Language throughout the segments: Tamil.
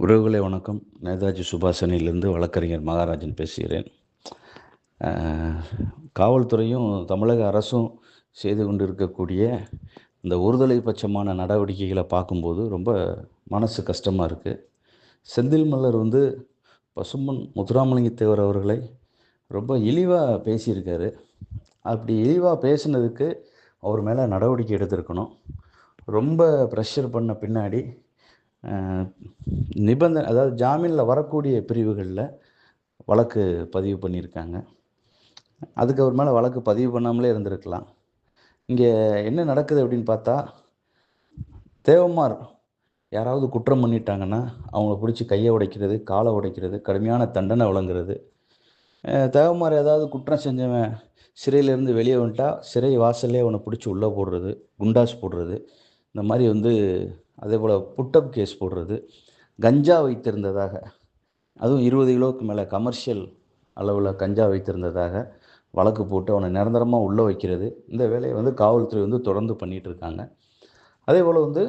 உறவுகளை வணக்கம். நேதாஜி சுபாஷனிலிருந்து வழக்கறிஞர் மகாராஜன் பேசுகிறேன். காவல்துறையும் தமிழக அரசும் செய்து கொண்டு இருக்கக்கூடிய இந்த ஒருதலை பட்சமான நடவடிக்கைகளை பார்க்கும்போது ரொம்ப மனசு கஷ்டமாக இருக்குது செந்தில் மல்லர் வந்து பசும்பன் முத்துராமலிங்கத்தேவர் அவர்களை ரொம்ப இழிவாக பேசியிருக்காரு. அப்படி இழிவாக பேசினதுக்கு அவர் மேலே நடவடிக்கை எடுத்திருக்கணும். ரொம்ப ப்ரெஷர் பண்ண பின்னாடி நிபந்தனை அதாவது ஜாமீனில் வரக்கூடிய பிரிவுகளில் வழக்கு பதிவு பண்ணியிருக்காங்க. அதுக்கு அவர் மேலே வழக்கு பதிவு பண்ணாமலே இருந்திருக்கலாம். இங்கே என்ன நடக்குது அப்படின்னு பார்த்தா தேவமார் யாராவது குற்றம் பண்ணிட்டாங்கன்னா அவங்கள பிடிச்சி கையை உடைக்கிறது காலை உடைக்கிறது கடுமையான தண்டனை வழங்குறது. தேவமார் ஏதாவது குற்றம் செஞ்சவன் சிறையிலேருந்து வெளியே வந்துட்டா சிறை வாசல்லே அவனை பிடிச்சி உள்ளே போடுறது குண்டாஸ் போடுறது இந்த மாதிரி வந்து அதே போல் புட்டப் கேஸ் போடுறது. கஞ்சா வைத்திருந்ததாக அதுவும் இருபது கிலோவுக்கு மேலே கமர்ஷியல் அளவில் கஞ்சா வைத்திருந்ததாக வழக்கு போட்டு அவனை நிரந்தரமாக உள்ளே வைக்கிறது. இந்த வேலையை வந்து காவல்துறை வந்து தொடர்ந்து பண்ணிகிட்டு இருக்காங்க. அதே போல் வந்து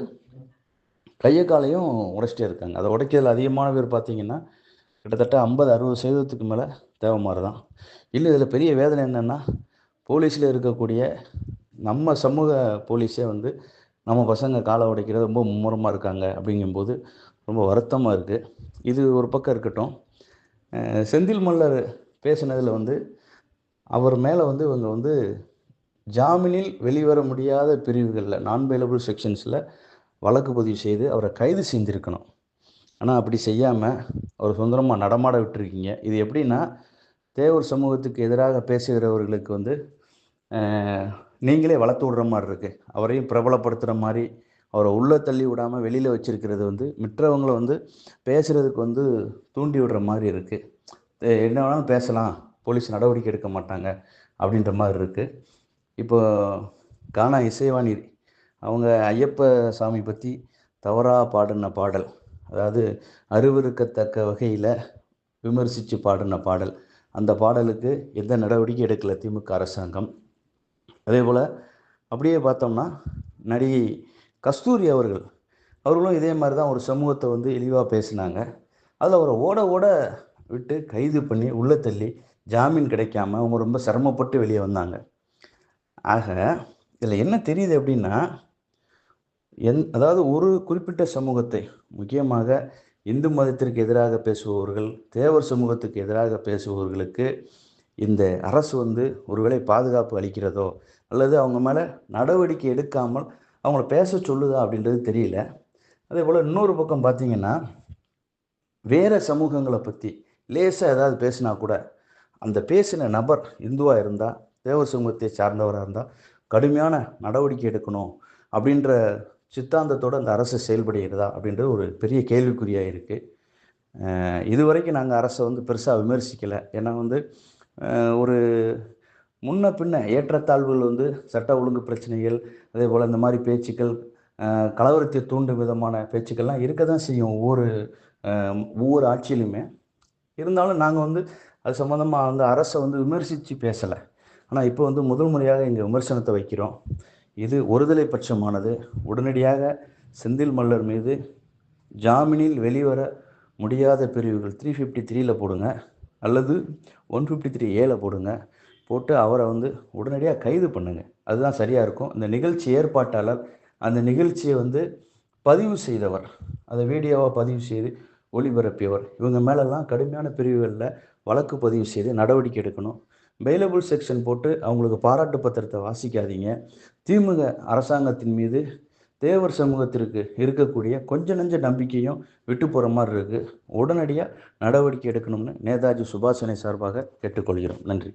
கையை காலையும் உடைச்சிட்டே இருக்காங்க. அதை உடைக்கிறதுல அதிகமான பேர் பார்த்தீங்கன்னா கிட்டத்தட்ட ஐம்பது அறுபது சதவீதத்துக்கு மேலே தேவைமாறு தான். இல்லை இதில் பெரிய வேதனை என்னென்னா போலீஸில் இருக்கக்கூடிய நம்ம சமூக போலீஸே வந்து நம்ம பசங்க காலை உடைக்கிறது ரொம்ப மும்முரமாக இருக்காங்க அப்படிங்கும்போது ரொம்ப வருத்தமாக இருக்குது இது ஒரு பக்கம் இருக்கட்டும். செந்தில் மல்லர் பேசினதில் வந்து அவர் மேலே வந்து இவங்க வந்து ஜாமீனில் வெளிவர முடியாத பிரிவுகளில் நான் பெயிலபிள் செக்ஷன்ஸில் வழக்கு பதிவு செய்து அவரை கைது செஞ்சுருக்கணும். ஆனால் அப்படி செய்யாமல் அவர் சுதந்திரமாக நடமாட விட்டுருக்கீங்க. இது எப்படின்னா தேவர் சமூகத்துக்கு எதிராக பேசுகிறவர்களுக்கு வந்து நீங்களே வளர்த்து விடுற மாதிரி இருக்குது அவரையும் பிரபலப்படுத்துகிற மாதிரி அவரை உள்ளே தள்ளி விடாமல் வெளியில் வச்சிருக்கிறது வந்து மற்றவங்களை வந்து பேசுகிறதுக்கு வந்து தூண்டி விடுற மாதிரி இருக்குது என்ன வேணாலும் பேசலாம். போலீஸ் நடவடிக்கை எடுக்க மாட்டாங்க அப்படின்ற மாதிரி இருக்குது இப்போ கானா இசைவாணி அவங்க ஐயப்ப சாமி பற்றி தவறாக பாடின பாடல் அதாவது அருவிருக்கத்தக்க வகையில் விமர்சித்து பாடின பாடல் அந்த பாடலுக்கு எந்த நடவடிக்கை எடுக்கல திமுக அரசாங்கம். அதே போல் அப்படியே பார்த்தோம்னா நடிகை கஸ்தூரி அவர்கள் அவர்களும் இதே மாதிரி தான் ஒரு சமூகத்தை வந்து இழிவாக பேசினாங்க. அதில் அவரை ஓட ஓட விட்டு கைது பண்ணி உள்ளே தள்ளி ஜாமீன் கிடைக்காம அவங்க ரொம்ப சிரமப்பட்டு வெளியே வந்தாங்க. ஆக இதில் என்ன தெரியுது அப்படின்னா என் அதாவது ஒரு குறிப்பிட்ட சமூகத்தை முக்கியமாக இந்து மதத்திற்கு எதிராக பேசுபவர்கள் தேவர் சமூகத்துக்கு எதிராக பேசுபவர்களுக்கு இந்த அரசு வந்து ஒருவேளை பாதுகாப்பு அளிக்கிறதோ அல்லது அவங்க மேலே நடவடிக்கை எடுக்காமல் அவங்கள பேச சொல்லுதா அப்படின்றது தெரியல. அதே போல் இன்னொரு பக்கம் பார்த்தீங்கன்னா வேறு சமூகங்களை பற்றி லேசாக ஏதாவது பேசினா கூட அந்த பேசின நபர் இந்துவாக இருந்தால் தேவர் சமூகத்தை சார்ந்தவராக இருந்தால் கடுமையான நடவடிக்கை எடுக்கணும் அப்படின்ற சித்தாந்தத்தோடு அந்த அரசு செயல்படுகிறதா அப்படின்றது ஒரு பெரிய கேள்விக்குறியாக இருக்குது இதுவரைக்கும் நாங்கள் அரசை வந்து பெருசாக விமர்சிக்கலை. ஏன்னா வந்து ஒரு முன்ன பின்ன ஏற்றத்தாழ்வுகள் வந்து சட்ட ஒழுங்கு பிரச்சனைகள் அதே போல் இந்த மாதிரி பேச்சுக்கள் கலவரத்தை தூண்டும் விதமான பேச்சுக்கள்லாம் இருக்க தான் செய்யும் ஒவ்வொரு ஒவ்வொரு ஆட்சியிலுமே. இருந்தாலும் நாங்கள் வந்து அது சம்மந்தமாக வந்து அரசை வந்து விமர்சித்து பேசலை. ஆனால் இப்போ வந்து முதல் முறையாக இங்கே விமர்சனத்தை வைக்கிறோம். இது ஒருதலை பட்சமானது. உடனடியாக செந்தில் மல்லர் மீது ஜாமீனில் வெளிவர முடியாத பிரிவுகள் த்ரீ ஃபிஃப்டி த்ரீயில் போடுங்க. அல்லது ஒன் ஃபிஃப்டி த்ரீ ஏல போடுங்க. போட்டு அவரை வந்து உடனடியாக கைது பண்ணுங்க. அதுதான் சரியாக இருக்கும். இந்த நிகழ்ச்சி ஏற்பாட்டாளர் அந்த நிகழ்ச்சியை வந்து பதிவு செய்தவர். அதை வீடியோவாக பதிவு செய்து ஒளிபரப்பியவர். இவங்க மேலெல்லாம் கடுமையான பிரிவுகளில் வழக்கு பதிவு செய்து நடவடிக்கை எடுக்கணும். பெயிலபிள் செக்ஷன் போட்டு அவங்களுக்கு பாராட்டு பத்திரத்தை வாசிக்காதீங்க. திமுக அரசாங்கத்தின் மீது தேவர் சமூகத்திற்கு இருக்கக்கூடிய கொஞ்ச நஞ்ச நம்பிக்கையும் விட்டு போகிற மாதிரி இருக்குது உடனடியாக நடவடிக்கை எடுக்கணும்னு நேதாஜி சுபாஷனை சார்பாக கேட்டுக்கொள்கிறோம். நன்றி.